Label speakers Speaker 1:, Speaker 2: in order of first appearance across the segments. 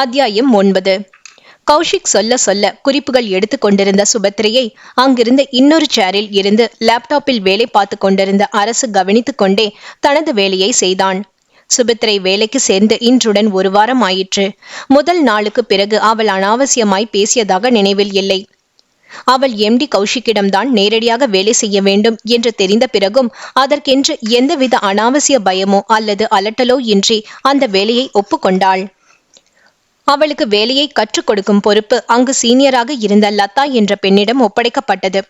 Speaker 1: அத்தியாயம் ஒன்பது. கௌஷிக் சொல்ல சொல்ல குறிப்புகள் எடுத்துக் கொண்டிருந்த சுபத்திரையை அங்கிருந்த இன்னொரு சேரில் இருந்து லேப்டாப்பில் வேலை பார்த்து கொண்டிருந்த அரசு கவனித்துக் கொண்டே தனது வேலையை செய்தான். சுபத்திரை வேலைக்கு சேர்ந்து இன்றுடன் ஒரு வாரம் ஆயிற்று. முதல் நாளுக்கு பிறகு அவள் அனாவசியமாய் பேசியதாக நினைவில் இல்லை. அவள் எம்டி கௌஷிக்கிடம்தான் நேரடியாக வேலை செய்ய வேண்டும் என்று தெரிந்த பிறகும் அதற்கென்று எந்தவித அனாவசிய பயமோ அல்லது அலட்டலோ இன்றி அந்த வேலையை ஒப்புக்கொண்டாள். அவளுக்கு வேலையை கற்றுக் கொடுக்கும் பொறுப்பு அங்கு சீனியராக இருந்த லதா என்ற பெண்ணிடம் ஒப்படைக்கப்பட்டது.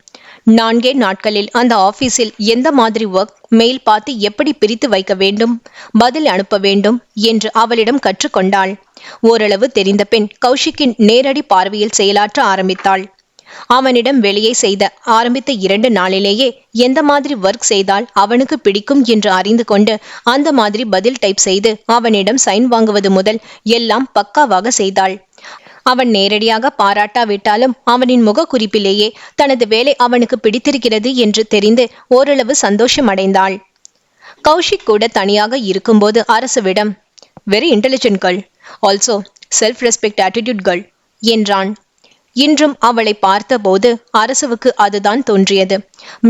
Speaker 1: நான்கே நாட்களில் அந்த ஆபீஸில் எந்த மாதிரி ஒர்க் மெயில் பார்த்து எப்படி பிரித்து வைக்க வேண்டும் பதில் அனுப்ப வேண்டும் என்று அவளிடம் கற்றுக்கொண்டாள் ஓரளவு தெரிந்த பெண் கௌஷிக்கின் நேரடி பார்வையில் செயலாற்ற ஆரம்பித்தாள். அவனிடம் வெளியே செய்த ஆரம்பித்த இரண்டு நாளிலேயே எந்த மாதிரி ஒர்க் செய்தால் அவனுக்கு பிடிக்கும் என்று அறிந்து கொண்டு அந்த மாதிரி பதில் டைப் செய்து அவனிடம் சைன் வாங்குவது முதல் எல்லாம் பக்காவாக செய்தாள். அவன் நேரடியாக பாராட்டாவிட்டாலும் அவனின் முகக்குறிப்பிலேயே தனது வேலை அவனுக்கு பிடித்திருக்கிறது என்று தெரிந்து ஓரளவு சந்தோஷம் அடைந்தாள் கௌஷிக் கூட தனியாக இருக்கும்போது அரசுவிடம் very intelligent girl also self respect attitude girl என்றான். இன்றும் அவளை பார்த்தபோது அரசுவுக்கு அதுதான் தோன்றியது.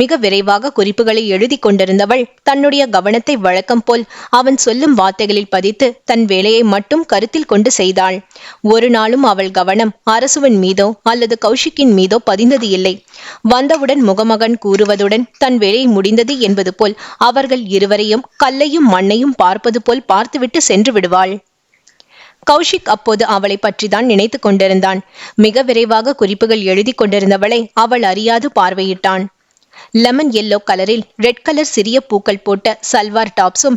Speaker 1: மிக விரைவாக குறிப்புகளை எழுதி கொண்டிருந்தவள் தன்னுடைய கவனத்தை வழக்கம் போல் அவன் சொல்லும் வார்த்தைகளில் பதித்து தன் வேலையை மட்டும் கருத்தில் கொண்டு செய்தாள். ஒரு நாளும் அவள் கவனம் அரசுவின் மீதோ அல்லது கௌஷிக்கின் மீதோ பதிந்தது இல்லை. வந்தவுடன் முகமகன் கூறுவதுடன் தன் வேலை முடிந்தது என்பது போல் அவர்கள் இருவரையும் கல்லையும் மண்ணையும் பார்ப்பது போல் பார்த்துவிட்டு சென்று விடுவாள். கௌஷிக் அப்போது அவளை பற்றிதான் நினைத்து கொண்டிருந்தான். மிக விரைவாக குறிப்புகள் எழுதி கொண்டிருந்தவளை அவள் அறியாது பார்வையிட்டான். லெமன் எல்லோ கலரில் ரெட் கலர் சிறிய பூக்கள் போட்ட சல்வார் டாப்ஸும்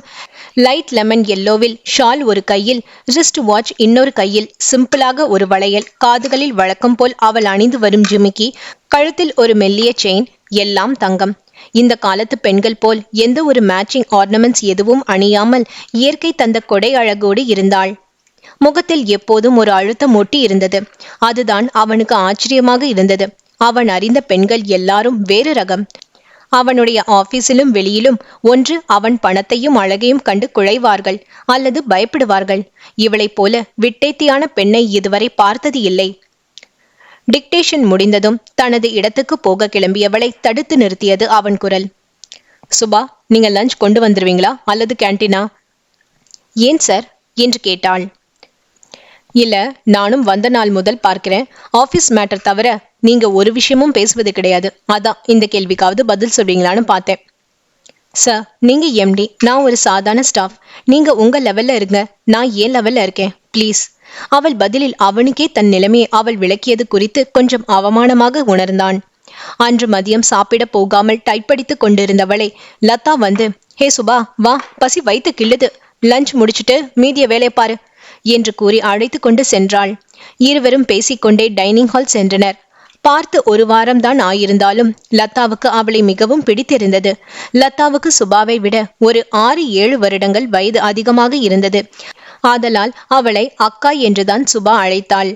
Speaker 1: லைட் லெமன் எல்லோவில் ஷால் ஒரு கையில் ரிஸ்ட் வாட்ச் இன்னொரு கையில் சிம்பிளாக ஒரு வளையல் காதுகளில் வழக்கம் போல் அவள் அணிந்து வரும் ஜிமிக்கி கழுத்தில் ஒரு மெல்லிய செயின் எல்லாம் தங்கம். இந்த காலத்து பெண்கள் போல் எந்த ஒரு மேட்சிங் ஆர்னமெண்ட்ஸ் எதுவும் அணியாமல் இயற்கை தந்த கொடை அழகோடு இருந்தாள். முகத்தில் எப்போதும் ஒரு அழுத்தம் ஒட்டி இருந்தது அதுதான் அவனுக்கு ஆச்சரியமாக இருந்தது. அவன் அறிந்த பெண்கள் எல்லாரும் வேறு ரகம். அவனுடைய ஆபீஸிலும் வெளியிலும் ஒன்று அவன் பணத்தையும் அழகையும் கண்டு குழைவார்கள் அல்லது பயப்படுவார்கள். இவளைப் போல விட்டேத்தியான பெண்ணை இதுவரை பார்த்தது இல்லை. டிக்டேஷன் முடிந்ததும் தனது இடத்துக்கு போக கிளம்பியவளை தடுத்து நிறுத்தியது அவன் குரல். சுபா நீங்க லஞ்ச் கொண்டு வந்துருவீங்களா அல்லது கேன்டீனா? ஏன் சார்? என்று கேட்டாள். இல்ல நானும் வந்த நாள் முதல் பார்க்கிறேன். ஆபீஸ் மேட்டர் தவிர நீங்க ஒரு விஷயமும் பேசுவது கிடையாது. அதான் இந்த கேள்விக்காவது பதில் சொல்றீங்களான்னு பார்த்தேன். சார் நீங்க எம்டி நான் ஒரு சாதாரண ஸ்டாஃப் நீங்க உங்க லெவல்ல இருங்க. நான் ஏன் லெவல்ல இருக்கேன்? ப்ளீஸ் அவள் பதிலில் அவனுக்கே தன் நிலைமையை அவள் விளக்கியது குறித்து கொஞ்சம் அவமானமாக உணர்ந்தான். அன்று மதியம் சாப்பிட போகாமல் டைப்படித்துக் கொண்டிருந்தவளை லதா வந்து ஹே சுபா வா பசி வைத்து கிள்ளுது. லஞ்ச் முடிச்சுட்டு மீதிய வேலையை பாரு. என்று கூறி அழைத்து கொண்டு சென்றாள். இருவரும் பேசிக்கொண்டே டைனிங் ஹால் சென்றனர். பார்த்து ஒரு வாரம் தான் ஆயிருந்தாலும் லதாவுக்கு அவளை மிகவும் பிடித்திருந்தது. லதாவுக்கு சுபாவை விட ஒரு ஆறு ஏழு வருடங்கள் வயது அதிகமாக இருந்தது. ஆதலால் அவளை அக்கா என்றுதான் சுபா அழைத்தாள்.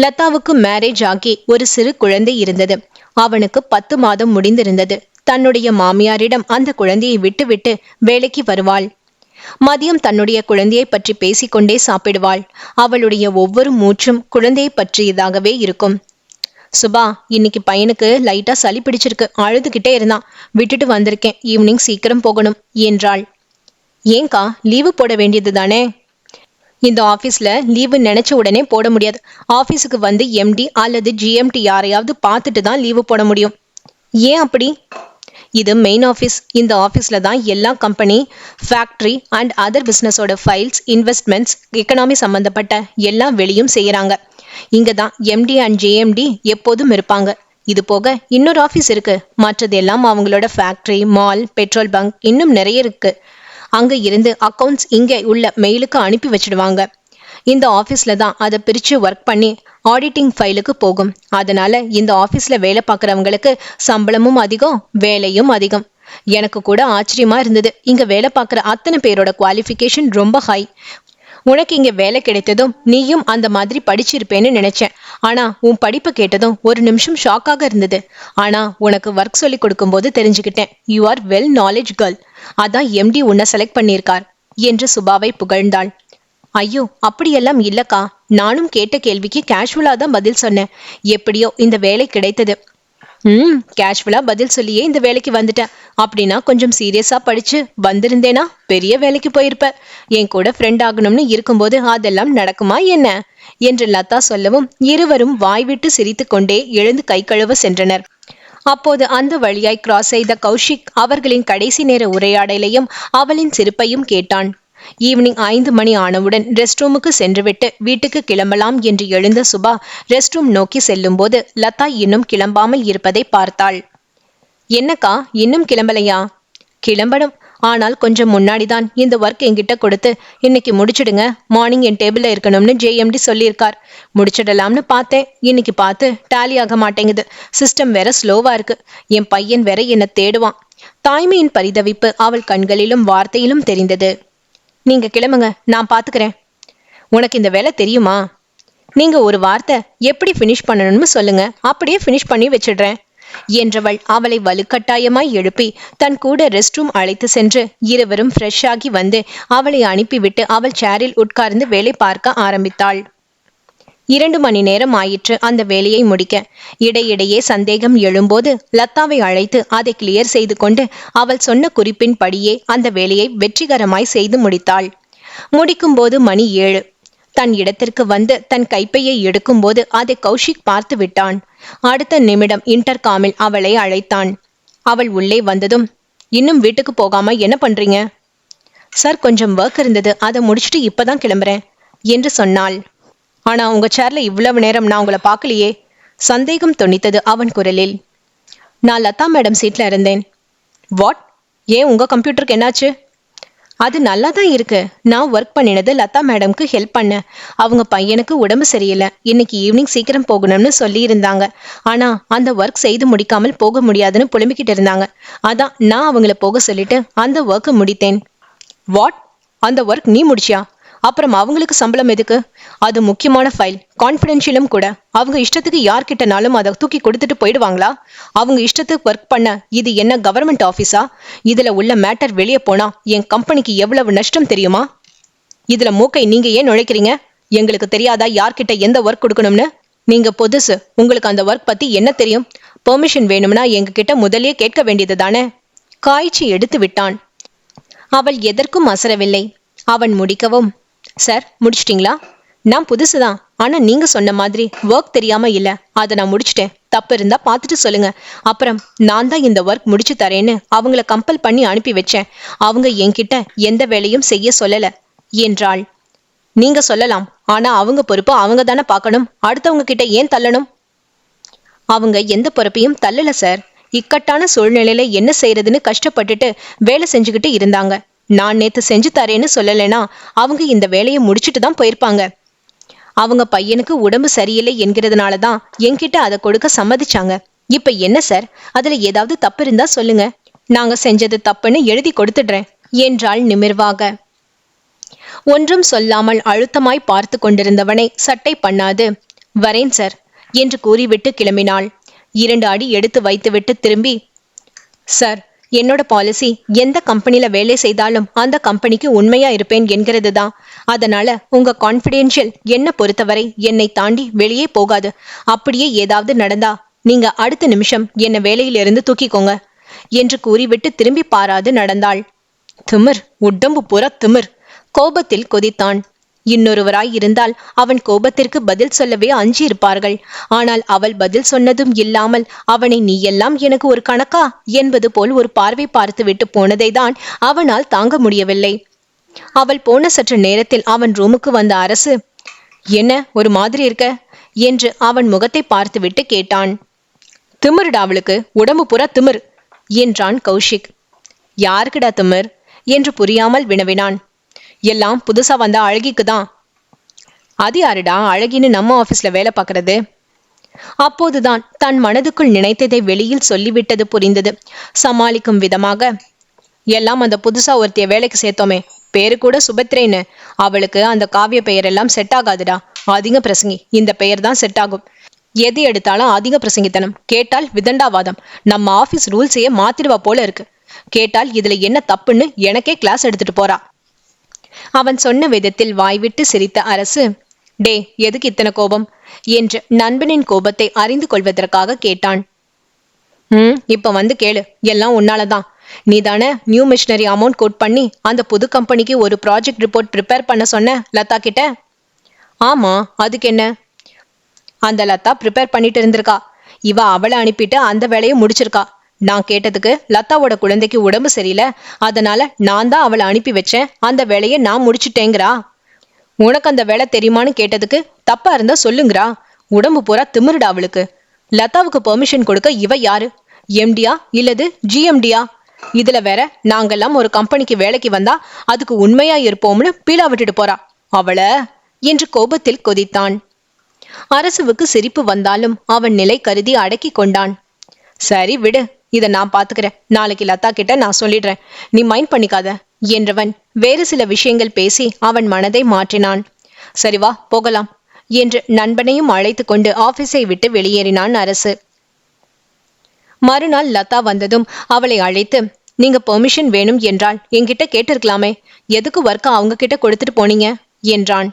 Speaker 1: லதாவுக்கு மேரேஜ் ஆகி ஒரு சிறு குழந்தை இருந்தது. அவனுக்கு பத்து மாதம் முடிந்திருந்தது. தன்னுடைய மாமியாரிடம் அந்த குழந்தையை விட்டுவிட்டு வேலைக்கு வருவாள். மதியம் தன்னுடைய குழந்தையை பற்றி பேசிக்கொண்டே சாப்பிடுவாள். அவளுடைய ஒவ்வொரு மூச்சும் குழந்தையை பற்றியதாகவே இருக்கும். சுபா இன்னைக்கு பையனுக்கு லைட்டா சளி பிடிச்சிருக்கு. அழுதுகிட்டே இருந்தான். விட்டுட்டு வந்திருக்கேன். ஈவினிங் சீக்கிரம் போகணும் என்றாள். ஏங்கா லீவு போட வேண்டியது தானே இந்த ஆஃபீஸில் லீவு நினச்ச உடனே போட முடியாது. ஆஃபீஸுக்கு வந்து எம்டி அல்லது ஜிஎம்டி யாரையாவது பார்த்துட்டு தான் லீவு போட முடியும். ஏன் அப்படி? இது மெயின் ஆஃபீஸ் இந்த ஆஃபீஸில் தான் எல்லா கம்பெனி ஃபேக்ட்ரி அண்ட் அதர் பிஸ்னஸோட ஃபைல்ஸ் இன்வெஸ்ட்மெண்ட்ஸ் எக்கனாமி சம்மந்தப்பட்ட எல்லா வெளியும் செய்கிறாங்க இங்கே தான் எம்டி அண்ட் ஜேஎம்டி எப்போதும் இருப்பாங்க. இது போக இன்னொரு ஆஃபீஸ் இருக்கு. மற்றது எல்லாம் அவங்களோட ஃபேக்ட்ரி மால் பெட்ரோல் பங்க் இன்னும் நிறைய இருக்கு. அங்கே இருந்து அக்கவுண்ட்ஸ் இங்கே உள்ள மெயிலுக்கு அனுப்பி வச்சிடுவாங்க. இந்த ஆஃபீஸில் தான் அதை பிரித்து ஒர்க் பண்ணி ஆடிட்டிங் ஃபைலுக்கு போகும். அதனால இந்த ஆஃபீஸில் வேலை பார்க்குறவங்களுக்கு சம்பளமும் அதிகம் வேலையும் அதிகம். எனக்கு கூட ஆச்சரியமா இருந்தது. இங்க வேலை பார்க்குற அத்தனை பேரோட குவாலிஃபிகேஷன் ரொம்ப ஹை உனக்கு இங்க வேலை கிடைத்ததும் நீயும் அந்த மாதிரி படிச்சிருப்பேன்னு நினைச்சேன். ஆனா உன் படிப்பை கேட்டதும் ஒரு நிமிஷம் ஷாக்காக இருந்தது. ஆனா உனக்கு ஒர்க் சொல்லி கொடுக்கும்போது தெரிஞ்சுக்கிட்டேன். You are well knowledge girl அதான் எம்டி உன்னை செலக்ட் பண்ணியிருக்கார் என்று சுபாவை புகழ்ந்தாள். ஐயோ அப்படியெல்லாம் இல்லக்கா. நானும் கேட்ட கேள்விக்கு கேஷுவலா தான் பதில் சொன்னேன். எப்படியோ இந்த வேலை கிடைத்தது. ம் கேஷுவலா பதில் சொல்லியே இந்த வேலைக்கு வந்துட்டேன். அப்படின்னா கொஞ்சம் சீரியஸா படிச்சு வந்திருந்தேனா? பெரிய வேலைக்கு போயிருப்ப. என் கூட ஃப்ரெண்ட் ஆகணும்னு இருக்கும்போது அதெல்லாம் நடக்குமா என்ன? என்று லதா சொல்லவும் இருவரும் வாய்விட்டு சிரித்துக்கொண்டே எழுந்து கை கழுவ சென்றனர். அப்போது அந்த வழியாய் கிராஸ் செய்த கௌஷிக் அவர்களின் கடைசி நேர உரையாடலையும் அவளின் சிரிப்பையும் கேட்டான். ஈவினிங் ஐந்து மணி ஆனவுடன் ரெஸ்ட் ரூமுக்கு சென்றுவிட்டு வீட்டுக்கு கிளம்பலாம் என்று எழுந்த சுபா ரெஸ்ட் ரூம் நோக்கி செல்லும்போது லதா இன்னும் கிளம்பாமல் இருப்பதை பார்த்தாள். என்னக்கா இன்னும் கிளம்பலையா? கிளம்பணும். ஆனால் கொஞ்சம் முன்னாடி தான் இந்த ஒர்க் என்கிட்ட கொடுத்து இன்னைக்கு முடிச்சிடுங்க. மார்னிங் என் டேபிள்ல இருக்கணும்னு ஜேஎம்டி சொல்லியிருக்கார். முடிச்சிடலாம்னு பார்த்தேன். இன்னைக்கு பார்த்து டேலி ஆக மாட்டேங்குது. சிஸ்டம் வேற ஸ்லோவா இருக்கு. என் பையன் வேற என்னை தேடுவான். தாய்மையின் பரிதவிப்பு அவள் கண்களிலும் வார்த்தையிலும் தெரிந்தது. நீங்க கிளம்புங்க நான் பாத்துக்கிறேன். உனக்கு இந்த வேலை தெரியுமா? நீங்க ஒரு வார்த்தை எப்படி ஃபினிஷ் பண்ணணும்னு சொல்லுங்க அப்படியே ஃபினிஷ் பண்ணி வச்சிடுறேன். என்றவள் அவளை வலுக்கட்டாயமாய் எழுப்பி தன் கூட ரெஸ்ட் ரூம் அழைத்து சென்று இருவரும் ஃப்ரெஷ் ஆகி வந்து அவளை அனுப்பிவிட்டு அவள் சேரில் உட்கார்ந்து வேலை பார்க்க ஆரம்பித்தாள். இரண்டு மணி நேரம் ஆயிற்று அந்த வேலையை முடிக்க. இடையிடையே சந்தேகம் எழும்போது லத்தாவை அழைத்து அதை கிளியர் செய்து கொண்டு அவள் சொன்ன குறிப்பின் படியே அந்த வேலையை வெற்றிகரமாய் செய்து முடித்தாள். முடிக்கும்போது மணி ஏழு. தன் இடத்திற்கு வந்து தன் கைப்பையை எடுக்கும்போது அதை கௌஷிக் பார்த்து விட்டான். அடுத்த நிமிடம் இன்டர்காமில் அவளை அழைத்தான். அவள் உள்ளே வந்ததும் இன்னும் வீட்டுக்கு போகாம என்ன பண்றீங்க? சார் கொஞ்சம் ஒர்க் இருந்தது. அதை முடிச்சுட்டு இப்பதான் கிளம்புறேன் என்று சொன்னாள். ஆனா உங்க சேர்ல இவ்வளவு நேரம் நான் உங்களை பார்க்கலையே. சந்தேகம் தொனித்தது அவன் குரலில். நான் லதா மேடம் சீட்ல இருந்தேன். வாட் ஏன் உங்க கம்ப்யூட்டருக்கு என்னாச்சு? அது நல்லா தான் இருக்கு. நான் ஒர்க் பண்ணினது லதா மேடம்க்கு ஹெல்ப் பண்ணேன் அவங்க பையனுக்கு உடம்பு சரியில்லை. இன்னைக்கு ஈவினிங் சீக்கிரம் போகணும்னு சொல்லியிருந்தாங்க. ஆனா அந்த ஒர்க் செய்து முடிக்காமல் போக முடியாதுன்னு புலம்பிக்கிட்டு இருந்தாங்க. அதான் நான் அவங்கள போக சொல்லிட்டு அந்த ஒர்க்கை முடித்தேன். வாட் அந்த ஒர்க் நீ முடிச்சியா? அப்புறம் அவங்களுக்கு சம்பளம் எதுக்கு? அது முக்கியமான ஃபைல் கான்ஃபிடென்ஷியலும் கூட. அவங்க இஷ்டத்துக்கு யார்கிட்டனாலும் அதை தூக்கி கொடுத்துட்டு போயிடுவாங்களா? அவங்க இஷ்டத்துக்கு ஒர்க் பண்ண இது என்ன கவர்மெண்ட் ஆஃபீஸா இதுல உள்ள மேட்டர் வெளியே போனா என் கம்பெனிக்கு எவ்வளவு நஷ்டம் தெரியுமா? இதுல மூக்கை நீங்க ஏன் நுழைக்கிறீங்க? எங்களுக்கு தெரியாதா யார்கிட்ட எந்த ஒர்க் கொடுக்கணும்னு? நீங்க புதுசு உங்களுக்கு அந்த ஒர்க் பத்தி என்ன தெரியும்? பெர்மிஷன் வேணும்னா எங்க கிட்ட கேட்க வேண்டியது தானே? காய்ச்சி எடுத்து விட்டான். அவள் எதற்கும் அசரவில்லை. அவன் முடிக்கவும் சார் முடிச்சிட்டிங்களா? நான் புதுசு தான் ஆனால் நீங்கள் சொன்ன மாதிரி ஒர்க் தெரியாமல் இல்லை. அதை நான் முடிச்சிட்டேன். தப்பு இருந்தால் பார்த்துட்டு சொல்லுங்க. அப்புறம் நான் தான் இந்த ஒர்க் முடிச்சு தரேன்னு அவங்கள கம்பல் பண்ணி அனுப்பி வச்சேன். அவங்க என்கிட்ட எந்த வேலையும் செய்ய சொல்லலை. என்றாள். நீங்க சொல்லலாம். ஆனா அவங்க பொறுப்பு அவங்க தானே பார்க்கணும். அடுத்தவங்க கிட்ட ஏன் தள்ளணும்? அவங்க எந்த பொறுப்பையும் தள்ளல சார் இக்கட்டான சூழ்நிலையில என்ன செய்யறதுன்னு கஷ்டப்பட்டுட்டு வேலை செஞ்சுக்கிட்டு இருந்தாங்க. நான் நேத்து செஞ்சு தரேன்னு சொல்லலைன்னா அவங்க இந்த வேலையை முடிச்சுட்டு தான் போயிருப்பாங்க. அவங்க பையனுக்கு உடம்பு சரியில்லை என்கிறதுனால தான் என்கிட்ட அதை கொடுக்க சம்மதிச்சாங்க. இப்ப என்ன சார்? அதுல ஏதாவது தப்பு இருந்தா சொல்லுங்க. நாங்க செஞ்சது தப்புன்னு எழுதி கொடுத்துடுறேன் என்றாள் நிமிர்வாக. ஒன்றும் சொல்லாமல் அழுத்தமாய் பார்த்து கொண்டிருந்தவனை சட்டை பண்ணாது. வரேன் சார் என்று கூறிவிட்டு கிளம்பினாள். இரண்டு அடி எடுத்து வைத்துவிட்டு திரும்பி சார் என்னோட பாலிசி எந்த கம்பெனில வேலை செய்தாலும் அந்த கம்பெனிக்கு உண்மையா இருப்பேன் என்கிறது தான் அதனால உங்க கான்ஃபிடென்ஷியல் என்ன பொறுத்தவரை என்னை தாண்டி வெளியே போகாது. அப்படியே ஏதாவது நடந்தா நீங்க அடுத்த நிமிஷம் என்ன வேலையிலிருந்து தூக்கிக்கோங்க என்று கூறிவிட்டு திரும்பி பாராது நடந்தாள். திமிர் உடம்பு புற திமிர். கோபத்தில் கொதித்தான். இன்னொருவராய் இருந்தால் அவன் கோபத்திற்கு பதில் சொல்லவே அஞ்சி இருப்பார்கள் ஆனால் அவள் பதில் சொன்னதும் இல்லாமல் அவனை நீ எல்லாம் எனக்கு ஒரு கணக்கா? என்பது போல் ஒரு பார்வை பார்த்துவிட்டு போனதை தான் அவனால் தாங்க முடியவில்லை. அவள் போன சற்று நேரத்தில் அவன் ரூமுக்கு வந்த அரசு என்ன ஒரு மாதிரி இருக்க? என்று அவன் முகத்தை பார்த்துவிட்டு கேட்டான். திமிருடா அவளுக்கு உடம்பு புற திமிர் என்றான் கௌஷிக். யாருக்குடா திமிர்? என்று புரியாமல் வினவினான். எல்லாம் புதுசா வந்த அழகிக்கு தான் அது யாருடா அழகின்னு நம்ம ஆபீஸ்ல வேலை பார்க்கறது. அப்போதுதான் தன் மனதுக்குள் நினைத்ததை வெளியில் சொல்லிவிட்டது புரிந்தது. சமாளிக்கும் விதமாக எல்லாம் அந்த புதுசா ஒருத்திய வேலைக்கு சேர்த்தோமே பேரு கூட சுபத்ரேன்னு. அவளுக்கு அந்த காவிய பெயர் எல்லாம் செட் ஆகாதுடா. அதிக பிரசங்கி இந்த பெயர் தான் செட் ஆகும். எது எடுத்தாலும் அதிக பிரசங்கித்தனம். கேட்டால் விதண்டாவாதம். நம்ம ஆபீஸ் ரூல்ஸையே மாத்திடுவா போல இருக்கு. கேட்டால் இதுல என்ன தப்புன்னு எனக்கே கிளாஸ் எடுத்துட்டு போறா. அவன் சொன்ன விதத்தில் வாய்விட்டு சிரித்த அரசு டே எதுக்கு இத்தனை கோபம்? என்று நண்பனின் கோபத்தை அறிந்து கொள்வதற்காக கேட்டான். ம் இப்ப வந்து கேளு எல்லாம் உன்னாலதான். நீ தானே நியூ மிஷினரி அமௌண்ட் கோட் பண்ணி அந்த புது கம்பெனிக்கு ஒரு ப்ராஜெக்ட் ரிப்போர்ட் ப்ரிப்பேர் பண்ண சொன்ன லதா கிட்ட? ஆமா அதுக்கு என்ன? அந்த லதா ப்ரிப்பேர் பண்ணிட்டு இருந்திருக்கா. இவ அவளை அனுப்பிட்டு அந்த வேலையை முடிச்சிருக்கா. நான் கேட்டதுக்கு லதாவோட குழந்தைக்கு உடம்பு சரியில்லை. அதனால நான் தான் அவளை அனுப்பி வச்சேன். அந்த வேலையை நான் முடிச்சுட்டேங்கிறா. உனக்கு அந்த வேலை தெரியுமான்னு கேட்டதுக்கு தப்பா இருந்தா சொல்லுங்கிறா. உடம்பு பூரா திமிருடா அவளுக்கு. லதாவுக்கு பெர்மிஷன் கொடுக்க இவ யாரு? எம்டியா இல்லது ஜிஎம்டியா இதுல வேற நாங்கெல்லாம் ஒரு கம்பெனிக்கு வேலைக்கு வந்தா அதுக்கு உண்மையா இருப்போம்னு பீலா விட்டுட்டு போறா. அவள என்று கோபத்தில் கொதித்தான். அரசுவுக்கு சிரிப்பு வந்தாலும் அவன் நிலை கருதி அடக்கி கொண்டான். சரி விடு இதை நான் பாத்துக்கிறேன். நாளைக்கு லதா கிட்ட நான் சொல்லிடுறேன். நீ மைண்ட் பண்ணிக்காத என்றவன் வேறு சில விஷயங்கள் பேசி அவன் மனதை மாற்றினான். சரி வா போகலாம் என்று நண்பனையும் அழைத்து கொண்டு ஆபீஸை விட்டு வெளியேறினான் அரசு. மறுநாள் லதா வந்ததும் அவளை அழைத்து நீங்க பெர்மிஷன் வேணும் என்றால் என்கிட்ட கேட்டிருக்கலாமே. எதுக்கு ஒர்க்கை அவங்க கிட்ட கொடுத்துட்டு போனீங்க? என்றான்.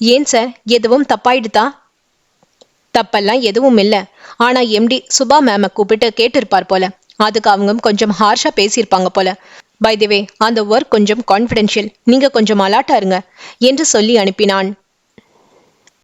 Speaker 1: ஏன் சார் எதுவும் தப்பாயிடுதா? தப்பெல்லாம் எதுவும் இல்லை. ஆனா எம்டி சுபா மேம கூப்பிட்டு கேட்டிருப்பார் போல. அதுக்கு அவங்க கொஞ்சம் ஹார்ஷா பேசியிருப்பாங்க போல. பை தி வே அந்த ஒர்க் கொஞ்சம் கான்ஃபிடென்ஷியல் நீங்க கொஞ்சம் அலாட்டா இருங்க. என்று சொல்லி அனுப்பினான்.